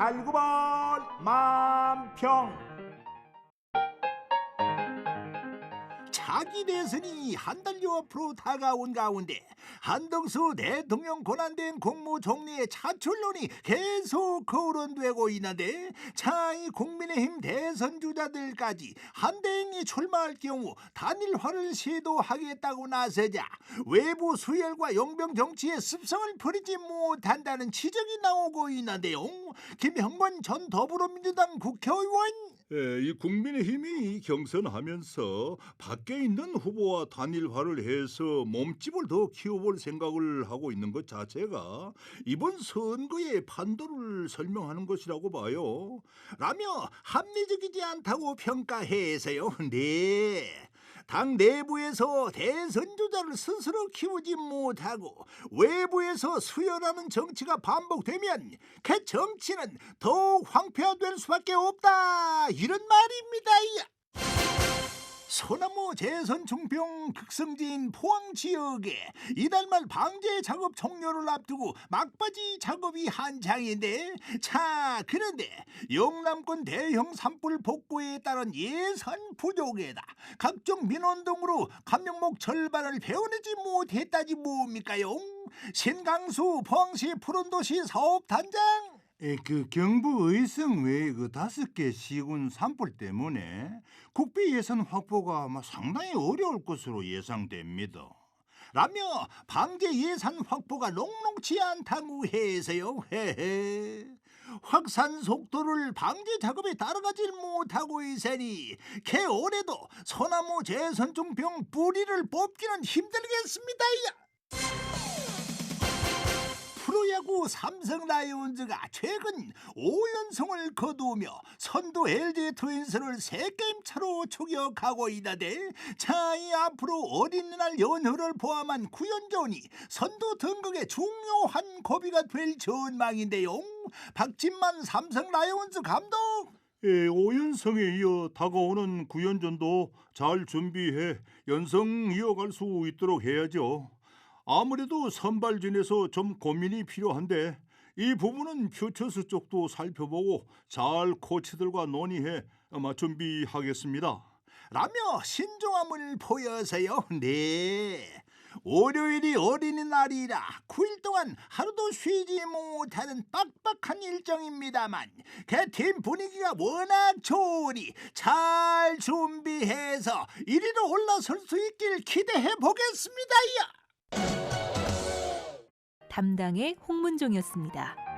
달구벌 만평 차기 대선이 한 달여 앞으로 다가온 가운데 한덕수 대통령 권한된 국무총리의 차출론이 계속 거론되고 있는데 차이 국민의힘 대선 주자들까지 한대행이 출마할 경우 단일화를 시도하겠다고 나서자 외부 수혈과 용병 정치의 습성을 버리지 못한다는 지적이 나오고 있는데요. 김형건 전 더불어민주당 국회의원 예, 이 국민의힘이 경선하면서 밖에 있는 후보와 단일화를 해서 몸집을 더 키워볼 생각을 하고 있는 것 자체가 이번 선거의 판도를 설명하는 것이라고 봐요. 라며 합리적이지 않다고 평가해서요. 네. 당 내부에서 대선 주자를 스스로 키우지 못하고 외부에서 수혈하는 정치가 반복되면 그 정치는 더욱 황폐화될 수밖에 없다 이런 말입니다. 소나무 재선 중병 극성지인 포항 지역에 이달 말 방제 작업 종료를 앞두고 막바지 작업이 한창인데 자 그런데 영남권 대형 산불 복구에 따른 예산 부족에다 각종 민원 등으로 감명목 절반을 배워내지 못했다지 뭡니까요? 신강수 포항시 푸른도시 사업단장 에, 그 경부 의성 외에 그 다섯 개 시군 산불 때문에 국비 예산 확보가 아마 상당히 어려울 것으로 예상됩니다. 라며 방제 예산 확보가 녹록지 않다고 해서요. 헤헤. 확산 속도를 방제 작업에 따라가질 못하고 있으니 개 올해도 소나무 재선중병 뿌리를 뽑기는 힘들겠습니다. 프로야구 삼성 라이온즈가 최근 5연승을 거두며 선두 LG 트윈스를 3게임 차로 추격하고 있는데 자, 이 앞으로 어린이날 연휴를 포함한 9연전이 선두 등극에 중요한 고비가 될 전망인데요. 박진만 삼성 라이온즈 감독 예, 5연승에 이어 다가오는 9연전도 잘 준비해 연승 이어갈 수 있도록 해야죠. 아무래도 선발진에서 좀 고민이 필요한데 이 부분은 퓨처스 쪽도 살펴보고 잘 코치들과 논의해 아마 준비하겠습니다. 라며 신중함을 보여서요. 네. 월요일이 어린이날이라 9일 동안 하루도 쉬지 못하는 빡빡한 일정입니다만 그팀 분위기가 워낙 좋으니 잘 준비해서 1위로 올라설 수 있길 기대해 보겠습니다. 담당의 홍문종이었습니다.